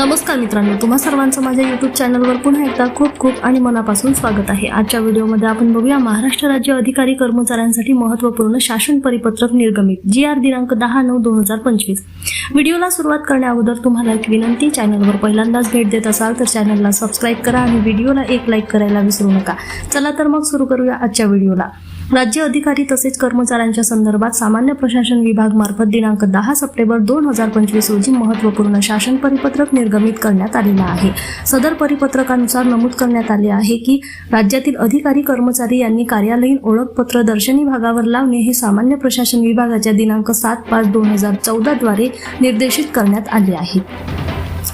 नमस्कार मित्रांनो तुम्हा सर्वांचं माझ्या युट्यूब चॅनलवर पुन्हा एकदा खूप खूप आणि मनापासून स्वागत आहे. आजच्या व्हिडिओमध्ये आपण बघूया महाराष्ट्र राज्य अधिकारी कर्मचाऱ्यांसाठी महत्त्वपूर्ण शासन परिपत्रक निर्गमित जी आर दिनांक दहा नऊ दोन हजार पंचवीस. व्हिडिओला सुरुवात करण्याअगोदर तुम्हाला एक विनंती चॅनलवर पहिल्यांदाच भेट देत असाल तर चॅनलला सबस्क्राईब करा आणि व्हिडिओला एक लाईक करायला विसरू नका. चला तर मग सुरू करूया आजच्या व्हिडिओला. राज्य अधिकारी तसेच कर्मचाऱ्यांच्या संदर्भात सामान्य प्रशासन विभाग मार्फत दिनांक दहा सप्टेंबर दोन हजार पंचवीस रोजी महत्त्वपूर्ण शासन परिपत्रक निर्गमित करण्यात आलेलं आहे. सदर परिपत्रकानुसार नमूद करण्यात आले आहे की राज्यातील अधिकारी कर्मचारी यांनी कार्यालयीन ओळखपत्र दर्शनी भागावर लावणे हे सामान्य प्रशासन विभागाच्या दिनांक सात पाच दोन हजार चौदा द्वारे निर्देशित करण्यात आले आहे.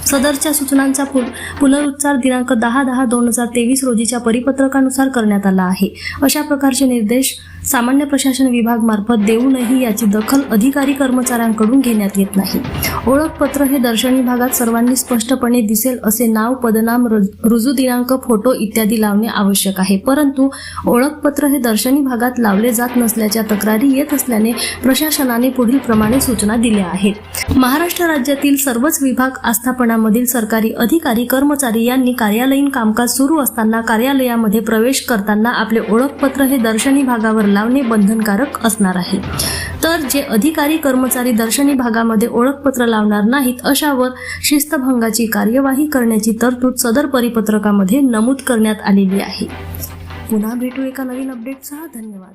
सदरच्या सूचनांचा पु- पुनरुच्चार दिनांक दहा दहा दोन हजार तेवीस रोजीच्या परिपत्रकानुसार करण्यात आला आहे. अशा प्रकारचे निर्देश सामान्य प्रशासन विभाग मार्फत देऊनही याची दखल अधिकारी कर्मचाऱ्यांकडून घेण्यात येत नाही. ओळखपत्र हे दर्शनी भागात सर्वांनी स्पष्टपणे दिसेल असे नाव पदनाम रुजू दिनांक फोटो इत्यादी लावणे आवश्यक आहे. परंतु ओळखपत्र हे दर्शनी भागात लावले जात नसल्याच्या तक्रारी येत असल्याने प्रशासनाने पुढील प्रमाणे सूचना दिल्या आहेत. महाराष्ट्र राज्यातील सर्वच विभाग आस्थापनामधील सरकारी अधिकारी कर्मचारी यांनी कार्यालयीन कामकाज सुरू असताना कार्यालयामध्ये प्रवेश करताना आपले ओळखपत्र हे दर्शनी भागावर लावणे बंधनकारक असणार आहे. तर जे अधिकारी कर्मचारी दर्शनी भागामध्ये ओळखपत्र लावणार नाहीत अशावर शिस्तभंगाची कार्यवाही करण्याची तरतूद सदर परिपत्रकामध्ये नमूद करण्यात आलेली आहे. पुन्हा भेटू एका नवीन अपडेटसह धन्यवाद.